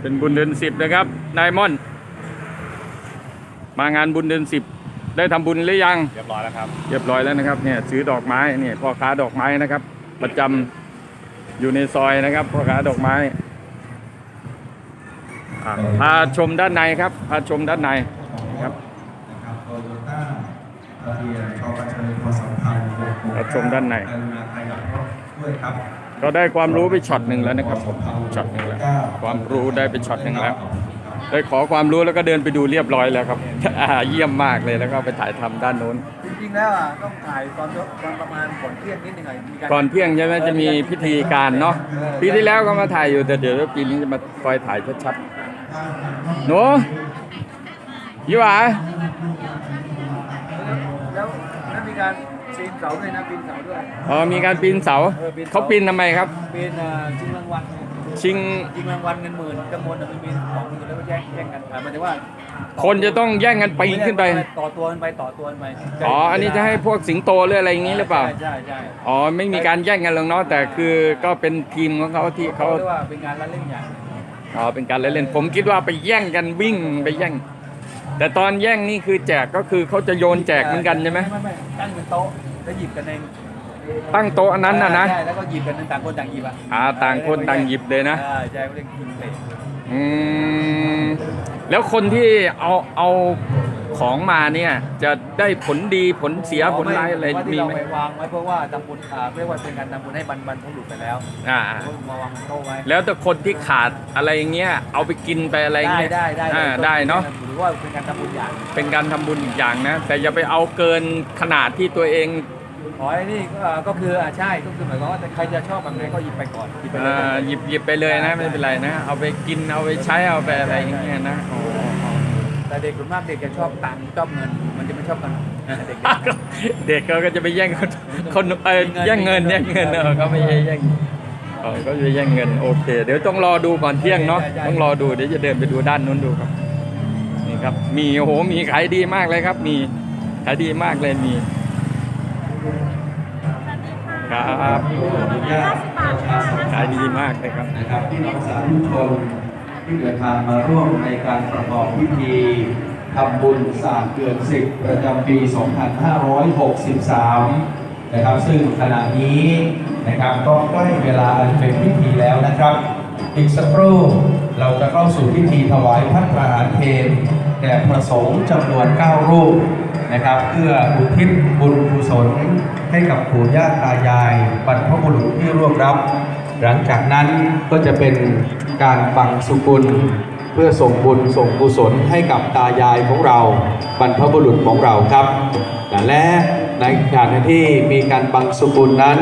เป็นบุญเดือนสิบนะครับ นายม่อน มางานบุญเดือนสิบได้ทำบุญหรือยัง เรียบร้อยแล้วครับ เรียบร้อยแล้วนะครับ เนี่ยซื้อดอกไม้ เนี่ยพ่อค้าดอกไม้นะครับ ประจำอยู่ในซอยนะครับพ่อค้าดอกไม้อะพาชมด้านในครับ พาชมด้านในครับนะครับโตโยต้าทะเบียนชกชพสัมพันธ์รับชมด้านในกรุณาใครกับรถด้วยครับ ก็ได้ความรู้ไปช็อตหนึ่งแล้วนะครับผมช็อตหนึ่งแล้ว ความรู้ได้ไปช็อตหนึ่งแล้วได้ขอความรู้แล้วก็เดินไปดูเรียบร้อยแล้วครับอ่าเยี่ยมมากเลยแล้วก็ไปถ่ายทำด้านโน้น จริงๆแล้วอะต้องถ่ายตอนตอนประมาณก่อนเที่ยงนิดหนึงอะมีการก่อนเที่ยงใช่ไหมจะมีพิธีการเนาะปีที่แล้วก็มาถ่ายอยู่แต่เดี๋ยวปีนี้จะมาคอยถ่ายชัดๆหนูยี่หวาแล้วแล้วมีการปีน เสาด้วยนะปีนเสาด้วย อ๋อมีการปีนเสาเออปีนเสา เขาปีนทำไมครับ ปีนอ่าชิงรางวัลชิงชิงรางวัลเงินหมื่นจำนวนอะมันมีของมือแล้วก็แย่งแย่งกันอะหมายถึงว่าคนจะต้องแย่งกันปีนขึ้นไป ต่อตัวกันไปต่อตัวกันไปอ๋ออันนี้จะให้พวกสิงโตหรืออะไรอย่างนี้หรือเปล่า ใช่ใช่ใช่อ๋อไม่มีการแย่งกันหรอกเนาะแต่คือก็เป็นทีมของเขาที่เขาเรียกว่าเป็นงานละเล่นอย่างอ๋อเป็นการเล่นๆผมคิดว่าไปแย่งกันวิ่งไปแย่ง แต่ตอนแย่งนี่คือแจกก็คือเขาจะโยนแจกเหมือนกันใช่ไหมไม่ไม่ตั้งเป็นโต๊ะ แล้วหยิบกันเองตั้งโต๊ะอันนั้นน่ะนะ ใช่แล้วก็หยิบกันต่างคนต่างหยิบอะอ่าต่างคนต่างหยิบเลยนะ ใช่ใช่เขาเรียกยิงเตะอืมแล้วคนที่เอาเอาของมาเนี่ย จะได้ผลดีผลเสียผลร้ายอะไรว่ามีที่เราไหมไปวางไว้เพราะว่าทำบุญอ่าเรียกว่าเป็นการทำบุญให้บรรบรรพบุรุษไปแล้วอ่ามาวางโต๊ะไว้แล้วแต่คนที่ขาดอะไรอย่างเงี้ยเอาไปกินไปอะไรอย่างได้เงี้ยได้ได้อ่าได้เนาะหรือว่าเป็นการทำบุญอย่าง เป็นการทำบุญอีกอย่างนะ แต่อย่าไปเอาเกินขนาดที่ตัวเอง ขอไอ้นี่ก็อ่าก็คืออ่าใช่ก็คือหมายความว่าแต่ใครจะชอบแบบไหนก็หยิบไปก่อนหยิบไปเลยอ่าหยิบหยิบไปเลยนะไม่เป็นไรนะ เอาไปกินเอาไปใช้เอาไปอะไรอย่างเงี้ยนะอ๋อแต่เด็กส่วนมากเด็กจะชอบตังค์ชอบเงิน มันจะไม่ชอบขนมเด็กเด็กเขาก็จะไปแย่งคนคนเออแย่งเงินแย่งเงินเออเขาไม่ใช่แย่งเออเขาจะแย่งเงินโอเค เดี๋ยวต้องรอดูก่อนเที่ยงเนาะต้องรอดูเดี๋ยวจะเดินไปดูด้านนู้นดูครับนี่ครับ มีโอ้โหมีขายดีมากเลยครับ มีขายดีมากเลยมี ครับขายดีมากเลยครับนะครับพี่น้องสาธุชนที่เดินทางมาร่วมในการประกอบพิธีทำบุญศาสตร์เดือนสิบประจำปี 2563 นะครับ ซึ่งขณะนี้นะครับก็ใกล้เวลาอันเป็นพิธีแล้วนะครับ อีกสักครู่เราจะเข้าสู่พิธีถวายพัฒนาหารเพลแด่พระสงฆ์จำนวน 9 รูป นะครับ เพื่ออุทิศบุญกุศลให้กับปู่ย่าตายายบรรพบุรุษที่ร่วมรับ หลังจากนั้นก็จะเป็นการบังสุกุล เพื่อส่งบุญส่งกุศลให้กับตายายของเราบรรพบุรุษของเราครับและในขณะที่มีการบังสุกุลนั้น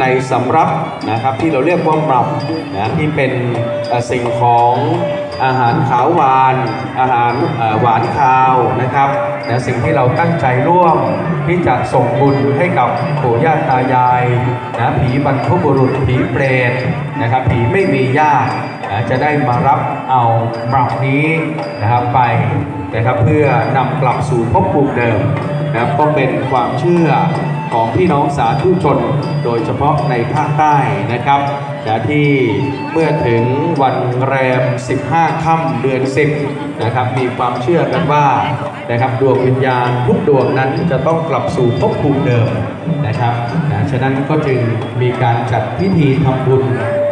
ในสำรับนะครับที่เราเรียกว่าหมับนะที่เป็นสิ่งของ อาหารขาวหวาน อาหารหวานคาวนะครับนะสิ่งที่เราตั้งใจร่วมที่จะส่งบุญให้กับปู่ย่าตายายนะผีบรรพบุรุษผีเปรตนะครับผีไม่มีญาตินะจะได้มารับเอาหมับนี้นะครับไปนะครับเพื่อนำกลับสู่ภพภูมิเดิมนะครับก็เป็นความเชื่อ ของพี่น้องสาธุชน โดยเฉพาะในภาคใต้นะครับนะที่เมื่อถึงวันแรม 15 ค่ำเดือน 10 นะครับ มีความเชื่อกันว่านะครับดวงวิญญาณทุกดวงนั้นจะต้องกลับสู่ภพภูมิเดิมนะครับนะฉะนั้นก็จึงมีการจัดพิธีทำบุญ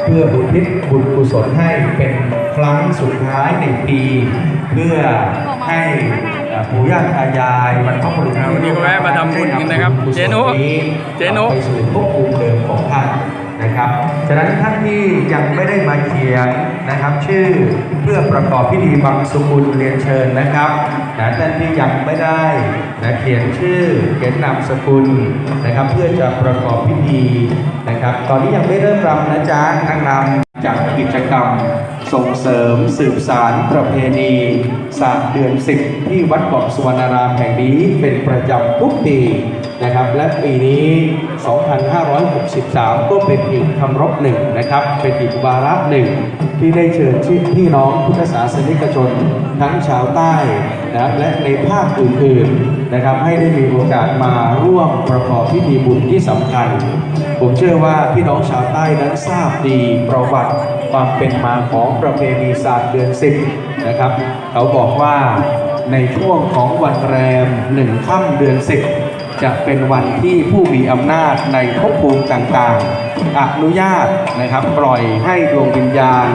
เพื่อบุทิศบุญกุศลให้เป็นครั้งสุดท้ายในปี เพื่อให้ ปู่ย่าตายายบรรพบุรุษอ่าวันนี้ก็แวะมาทำบุญกันนะครับ เจนุเจนุไปสู่ภพภูมิเดิมของท่านนะครับ ฉะนั้นท่านที่ยังไม่ได้มาเขียนนะครับ ชื่อเพื่อประกอบพิธีบังสุกุลเรียนเชิญนะครับนะท่านที่ยังไม่ได้นะเขียนชื่อเขียนนามสกุลนะครับ เพื่อจะประกอบพิธีนะครับ ตอนนี้ยังไม่เริ่มรำนะจ๊ะนางรำ จากกิจกรรมส่งเสริมสืบสารประเพณีศาสตร์เดือนสิบที่วัดเกสุวรรณารามแห่งนี้เป็นประจำทุกปีนะครับ และปีนี้ 2563 ก็เป็นอีกคำรบหนึ่งนะครับ เป็นอีกวาระหนึ่งที่ได้เชิญพี่น้องพุทธศาสนิกชน ทั้งชาวใต้ นะและในภาคอื่นๆนะครับให้ได้มีโอกาสมาร่วมประกอบพิธีบุญที่สำคัญ ผมเชื่อว่าพี่น้องชาวใต้นั้นทราบดีประวัติความเป็นมาของประเพณีศาสตร์เดือนสิบนะครับเขาบอกว่าในช่วงของวันแรมหนึ่งค่ำเดือนสิบ จะเป็นวันที่ผู้มีอำนาจในภพภูมิต่างๆ อนุญาตนะครับปล่อยให้ดวงวิญญาณ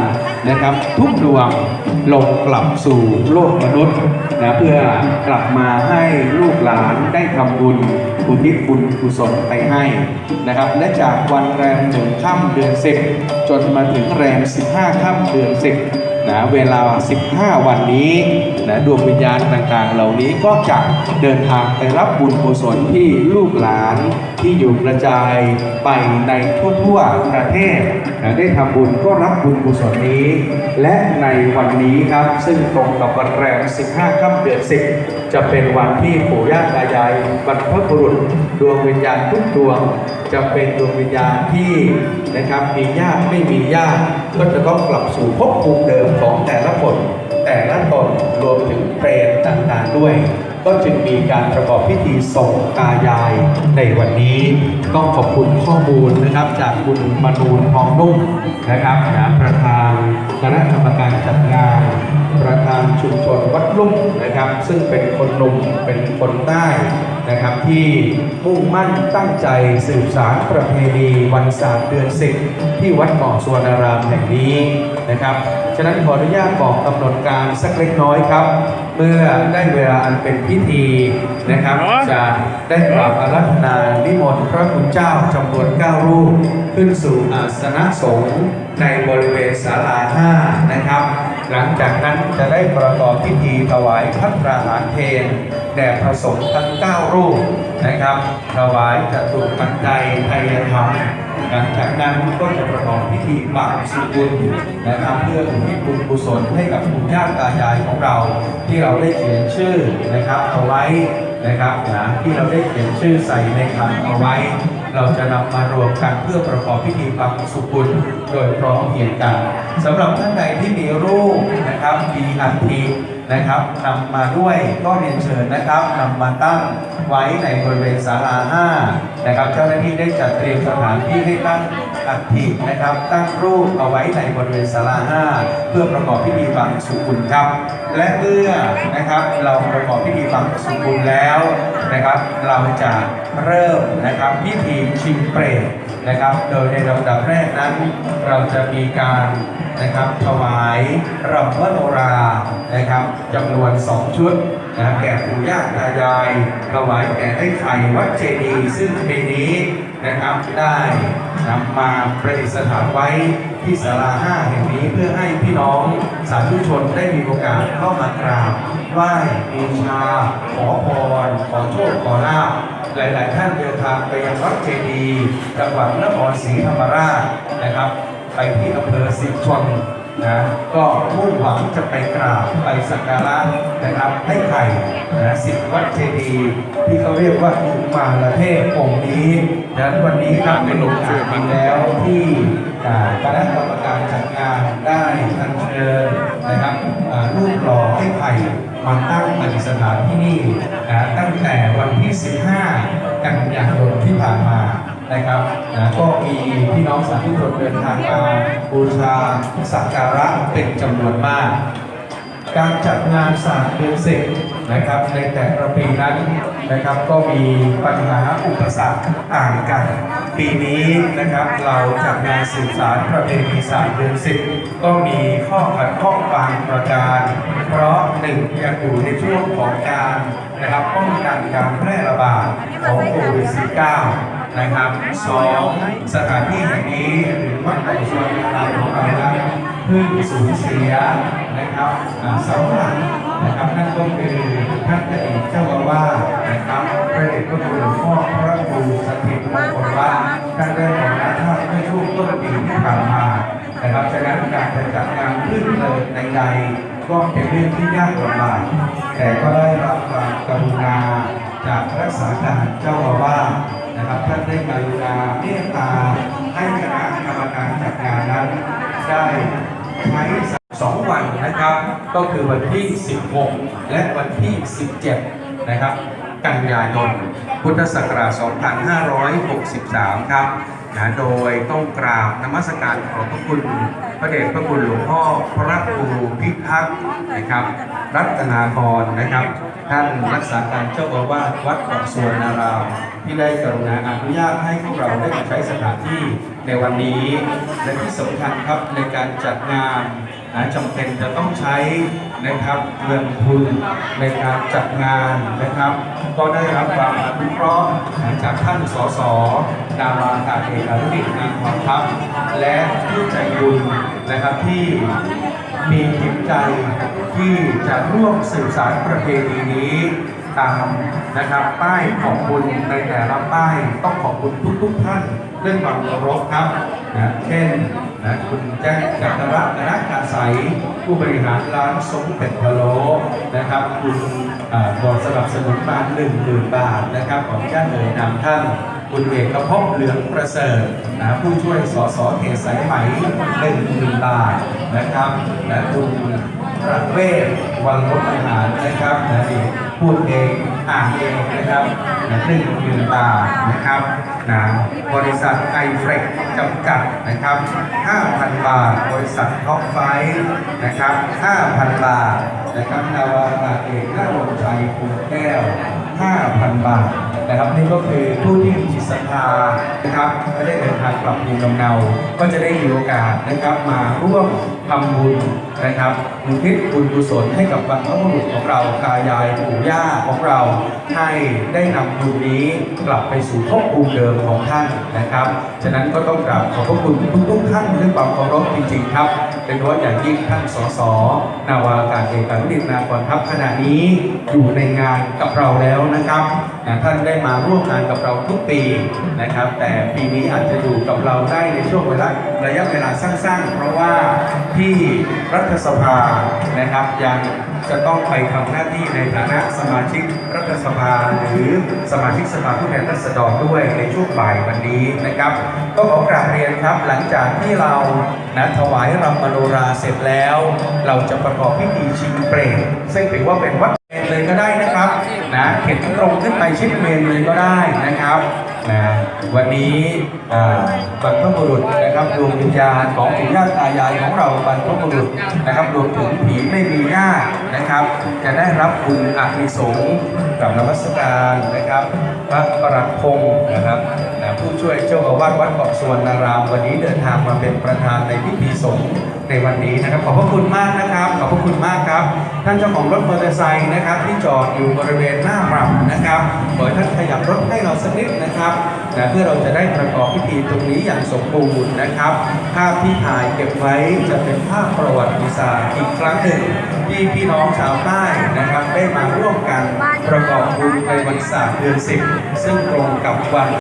นะครับ ทุกดวงลงกลับสู่โลกมนุษย์นะเพื่อกลับมาให้ลูกหลานได้ทำบุญอุทิศบุญกุศลไปให้นะครับ และจากวันแรมหนึ่งค่ำเดือนสิบจนมาถึงแรม15ค่ำเดือนสิบ นะเวลา 15 วันนี้นะดวงวิญญาณต่างๆ เหล่านี้ก็จะเดินทางไปรับบุญกุศลที่ลูกหลาน ที่อยู่กระจายไปในทั่วๆประเทศได้ทำบุญก็รับบุญกุศลนี้ และในวันนี้ครับซึ่งตรงกับวันแรม 15ค่ำเดือน 10 จะเป็นวันที่ปู่ย่าตายายบรรพบุรุษดวงวิญญาณทุกดวง จะเป็นดวงวิญญาณที่นะครับมีญาติไม่มีญาติก็จะต้องกลับสู่ภพภูมิเดิมของแต่ละคนแต่ละตนรวมถึงเปรตต่างๆด้วย ก็จึงมีการประกอบพิธีส่งตายายในวันนี้ต้องขอบคุณข้อมูลนะครับจากคุณมนูนทองนุ่มนะครับนะประธานคณะกรรมการจัดงาน ประธานชุมชนวัดลุ่มนะครับ ซึ่งเป็นคนหนุ่มเป็นคนใต้นะครับที่มุ่งมั่นตั้งใจสืบสารประเพณีวันศาสตร์เดือนสิบที่วัดเกาะสวนารามแห่งนี้นะครับ ฉะนั้นขออนุญาตบอกกำหนดการสักเล็กน้อยครับ เมื่อได้เวลาอันเป็นพิธีนะครับ จะได้กราบอาราธนานิมนต์พระคุณเจ้าจำนวน9รูป ขึ้นสู่อาสนะสงฆ์ในบริเวณศาลาห้านะครับ หลังจากนั้นจะได้ประกอบพิธีถวายพัฒราหารเพลแด่พระสงฆ์ทั้ง 9 รูปนะครับ ถวายจตุปัจจัยไทยธรรมหลังจากนั้นก็จะประกอบพิธีบาปสุกุลนะครับเพื่ออุทิศบุญกุศลให้กับคุณย่าตายายของเรา ที่เราได้เขียนชื่อนะครับเอาไว้นะครับนะที่เราได้เขียนชื่อใส่ในขันเอาไว้ เราจะนำมารวมกันเพื่อประกอบพิธีบาปสุกุลโดยพร้อมเพรียงกันสำหรับท่านใดที่มีรูปนะครับมีอัฐิ นะครับนำมาด้วยก็เรียนเชิญนะครับนำมาตั้งไว้ในบริเวณศาลาห้านะครับ เจ้าหน้าที่ได้จัดเตรียมสถานที่ให้ตั้งอัฐินะครับ ตั้งรูปเอาไว้ในบริเวณศาลาห้าเพื่อประกอบพิธีบังสุกุลครับ และเมื่อนะครับเราประกอบพิธีบังสุกุลแล้วนะครับ เราจะเริ่มนะครับพิธีชิงเปรตนะครับ โดยในลำดับแรกนั้น เราจะมีการ นะครับถวายรำมโนรานะครับจำนวนสองชุดนะแก่ปู่ย่าตายายถวายแก่ไอ้ไข่วัดเจดีย์ซึ่งปีนี้นะครับได้นำมาประดิษฐานไว้ที่ศาลาห้าแห่งนี้เพื่อให้พี่น้องสาธุชนได้มีโอกาสเข้ามากราบไหว้บูชา ขอพร ขอโชคขอลาภหลาย ๆ ท่านเดินทางไปยังวัดเจดีย์จังหวัดนครศรีธรรมราชนะครับ ไปที่อำเภอสิชนนะก็มุ่งหวังจะไปกราบไปสักการะนะครับให้ไข่นะสิทธิวัดเจดีย์ที่เขาเรียกว่าอุมาลเทพองค์นี้ดังนั้นวันนี้ครับเป็นโอกาสดีแล้วที่อ่าคณะกรรมการจัดงานได้อัญเชิญนะครับรูปหล่อให้ไข่มาตั้งปฏิสถานที่นี่นะตั้งแต่วันที่ 15 กันยายนที่ผ่านมา นะครับนะก็มีพี่น้องสาธุชนเดินทางมาบูชาสักการะเป็นจำนวนมาก การจัดงานศาสตร์เดือนสิบนะครับ ในแต่ละปีนั้นนะครับก็มีปัญหาอุปสรรคต่างกัน ปีนี้นะครับเราจัดงานสื่อสารประเพณีศาสตร์เดือนสิบก็มีข้อขัดข้องบางประการ เพราะหนึ่งยังอยู่ในช่วงของการนะครับป้องกันการแพร่ระบาดของโควิด -19 นะครับสองสถานที่แห่งนี้หรือวัดไอชวนาราของเรานั้นเพิ่งสูญเสียนะครับสอ่าเสาหลักนะครับนั่นก็คือท่านอดีตเจ้าอาวาสนะครับพระเดชพระคุณหลวงพ่อพระครูสถิตมงคลวัดท่านได้ของนาท่านเมื่อช่วงต้นปีที่ผ่านมานะครับฉะนั้นการจะจัดงานขึ้นเลยในใดๆก็เป็นเรื่องที่ยากลำบากแต่ก็ได้รับความกรุณาจากรักษาการเจ้าอาวาส นะครับท่านได้กรุณาเมตตาให้คณะกรรมการจัดงานนั้น ได้ใช้สองวันนะครับ ก็คือวันที่ 16 และวันที่ 17 นะครับ กันยายนพุทธศักราช 2563 ครับนะโดยต้องกราบนมัสการขอบพระคุณพระเดชพระคุณหลวงพ่อพระครูพิทักษ์นะครับ รัตนาพรนะครับ ท่านรักษาการเจ้าอาวาสวัดเกาะสวนนารามที่ได้กรุณาอนุญาตให้พวกเราได้มาใช้สถานที่ในวันนี้ และที่สำคัญครับในการจัดงานนะจำเป็นจะต้องใช้นะครับเงินทุนในการจัดงานนะครับ ก็ได้รับความอนุเคราะห์จากท่านสสดาราการเอกอนุดิตนางความทัพและผู้ใจบุญนะครับที่มีจิตใจ ที่จะร่วมสื่อสารประเพณีนี้ตามนะครับป้ายขอบคุณในแต่ละป้ายต้องขอบคุณทุกๆท่านเรื่องความเคารพครับนะเช่นนะคุณแจ็คกัตระกนักกาใสผู้บริหารร้านสมเป็ดพะโลนะครับคุณอ่าบอสนับสนุนมาหนึ่งหมื่นบาทนะครับของญาติเอ่ยนามท่านคุณเอกภพเหลืองประเสริฐนะผู้ช่วยสสเขตสายไหมหนึ่งหมื่นบาทนะครับและคุณ ประเวศวันลบอาหารนะครับนะี่พูดเองอ่านเองนะครับนะหนึ่งหมื่นบานะครับนะบริษัทไอเฟรกจำกัดนะครับ 5,000 บาท บริษัทท็อปไฟนะครับ 5,000 บาทนะครับนาวากาศเอกนรงชัยภูแก้ว 5,000 บาท นะครับ นี่ก็คือผู้ที่มีจิตศรัทธานะครับไม่ได้เดินทางกลับภูมิลำเนาก็จะได้มีโอกาสนะครับมาร่วมทำบุญนะครับอุทิศบุญกุศลให้กับบรรพบุรุษของเราตายายปู่ย่าของเรา ให้ได้นำบุญนี้กลับไปสู่ภพภูมิเดิมของท่านนะครับ ฉะนั้นก็ต้องกราบขอบพระคุณทุกๆท่านด้วยความเคารพจริงๆครับ เป็นว่าอย่างยิ่งท่านสสนาวาอากาศเอกอนุดิตนากรทัพขณะนี้อยู่ในงานกับเราแล้วนะครับนะท่านได้มาร่วมงานกับเราทุกปีนะครับ แต่ปีนี้อาจจะอยู่กับเราได้ในช่วงเวลาระยะเวลาสั้นๆ เพราะว่าที่รัฐสภานะครับยัง จะต้องไปทำหน้าที่ในฐานะสมาชิกรัฐสภาหรือสมาชิกสภาผู้แทนราษฎรด้วยในช่วงบ่ายวันนี้นะครับ ก็ขอกราบเรียนครับหลังจากที่เรานะถวายรำมโนราเสร็จแล้ว เราจะประกอบพิธีชิงเปรตซึ่งถือว่าเป็นวัดเมนเลยก็ได้นะครับนะเข็นตรงขึ้นไปชิดเมนเลยก็ได้นะครับ นะวันนี้บรรพบุรุษนะครับดวงวิญญาณของปู่ย่าตายายของเราบรรพบุรุษนะครับรวมถึงผีไม่มีหน้าตินะครับ จะได้รับบุญอานิสงกับนมัสการนะครับ พระประหลัดพงศ์นะครับ ผู้ช่วยเจ้าอาวาสวัดเกาะสวนนารามวันนี้เดินทางมาเป็นประธานในพิธีสงฆ์ในวันนี้นะครับ ขอบพระคุณมากนะครับ ขอบพระคุณมากครับ ท่านเจ้าของรถมอเตอร์ไซค์นะครับ ที่จอดอยู่บริเวณหน้าหรับนะครับขอให้ท่านขยับรถให้เราสักนิดนะครับนะเพื่อเราจะได้ประกอบพิธีตรงนี้อย่างสมบูรณ์นะครับ ภาพที่ถ่ายเก็บไว้จะเป็นภาพประวัติศาสตร์อีกครั้งหนึ่งที่พี่น้องชาวใต้นะครับ ได้มาร่วมกันประกอบบุญในวันศาสตร์เดือนสิบซึ่งตรงกับวัน